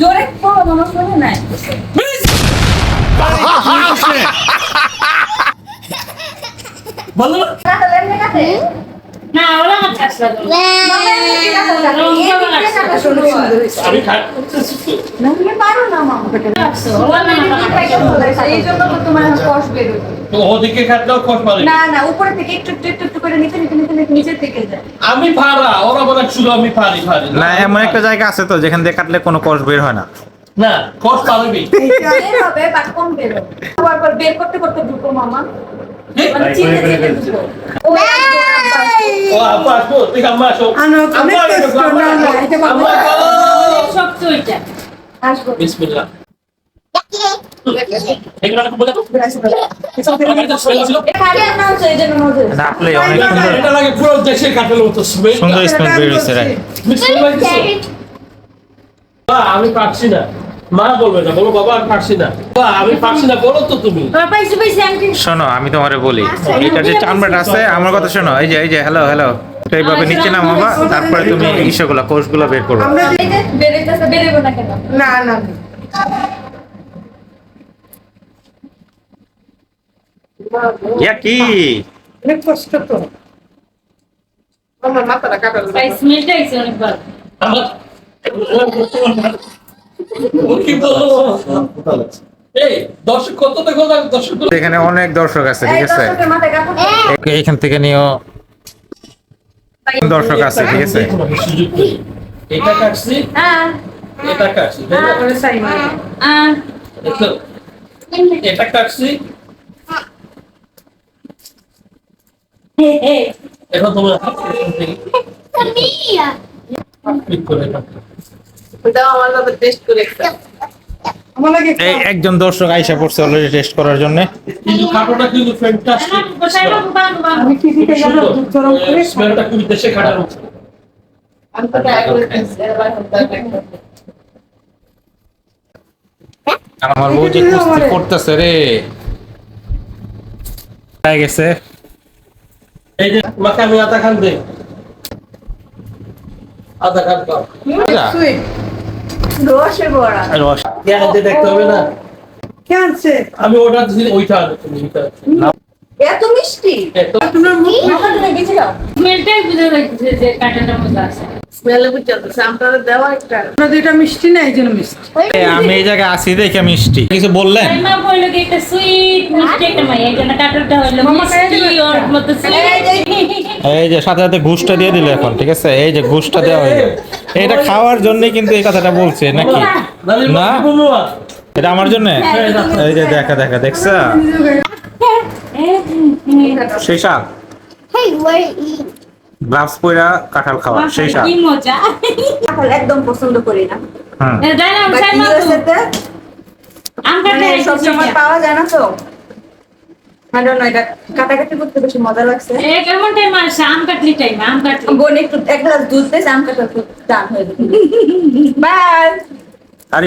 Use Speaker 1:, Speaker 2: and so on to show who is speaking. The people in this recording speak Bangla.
Speaker 1: জোরে পড়ো মামা শোনে নাই
Speaker 2: বলো
Speaker 3: না ওরা কাছে আসলে
Speaker 1: হয়
Speaker 2: আমি খাচ্ছি তো।
Speaker 1: পারো না মামা এই জন্য তোমার কষ্ট বেরোবে
Speaker 2: তো ওদিকে খাটলেও খস মারে।
Speaker 1: না না উপরে থেকে একটু একটু একটু একটু করে নিতে নিতে নিতে নিচের দিকে যায়।
Speaker 2: আমি পারা ওরা বলে শুধু আমি পারি পারি
Speaker 4: না এমন একটা জায়গা আছে তো যেখান দিয়ে কাটলে কোনো কষ বের হয় না।
Speaker 2: না খস পারবি।
Speaker 1: বের হবে বাট কম বেরোবে তারপর বের করতে করতে ঢুকো মামা। মানে
Speaker 2: আসব। বিসমিল্লাহ। আমি পারছি না মা বলবে না বলো বাবা আমি পারছি না বা, আমি পারছি না বলো তো তুমি
Speaker 4: শোনো আমি তোমারে বলি। এটা যে চামড়াটা আছে আমার কথা শোনো। এই যে এই যে হ্যালো হ্যালো এইভাবে নিচে নামাবা তারপরে তুমি ইসগুলা কোষগুলো বের
Speaker 1: বেরোবো না
Speaker 5: না না
Speaker 4: ইয়া কি?
Speaker 5: অনেক কষ্ট তো। আমার মাথাটা
Speaker 3: আইছে
Speaker 4: এখানে অনেক দর্শক আছে ঠিক আছে? এইখান থেকে নিও। দর্শক আছে ঠিক আছে?
Speaker 2: এটা কাটছি।
Speaker 1: হ্যাঁ।
Speaker 2: এটা কাটছি
Speaker 3: আহ
Speaker 2: দেখছ? এটা কাটছি এখন তোমার হাত থেকে ক্লিক করে কাটো।
Speaker 5: ওটাও আমার সাথে টেস্ট করে একটা আমার লাগে
Speaker 4: এই একজন দর্শক আইসা পড়ছে অলরেডি টেস্ট করার জন্য। আমার বউ যে কুস্তি করতেছে রে। গেছে।
Speaker 2: এই যে মাকে আমি আধা খান দে। খান খাও।
Speaker 1: রসে ভরা
Speaker 4: রস।
Speaker 2: পেঁয়াজ দেখতে হবে না। আমি ওটা দিছি ওইটা তুমি ওইটা
Speaker 1: এত মিষ্টি?
Speaker 5: তোমার মুখ
Speaker 1: মাথা ধরে
Speaker 3: স্মেলটাই বুঝে লাগছে যে কাটাটা মজা আছে।
Speaker 5: স্মেলে বুঝতে আপনারা দেওয়া একটা। আমরা দুইটা মিষ্টি না এই জন্য মিষ্টি।
Speaker 4: আমি এই জায়গায় আসি দেখে মিষ্টি। কিছু বললেন?
Speaker 3: এই
Speaker 4: যে সাথে সাথে ঘুষটা দিয়ে দিল এখন ঠিক আছে? এই যে ঘুষটা দেওয়া হইল এটা খাওয়ার জন্যই কিন্তু এই কথাটা বলছে নাকি? না? এটা আমার জন্য? এই যে দেখা দেখা দেখছ? সেই সাপ
Speaker 6: eat?
Speaker 4: গ্লাভস পরা কাঁঠাল খাওয়া সেই সাপ
Speaker 3: কি মজা?
Speaker 1: কাঁঠাল একদম পছন্দ করি না।
Speaker 4: হুম
Speaker 3: যাই না
Speaker 1: বাট
Speaker 3: যাই মা আম
Speaker 1: মানে সব সময় পাওয়া যায় না তো? Don't এটা কাটাকাটি করতে বেশি মজা লাগছে।
Speaker 3: এ কেমন টাইম আসে আম কাটলি টাইম আম কাটলি।
Speaker 1: বোন একটু এক গ্লাস দুধ দেয় আম কাটা দাম হয়ে যাবে। বাই।
Speaker 4: আরে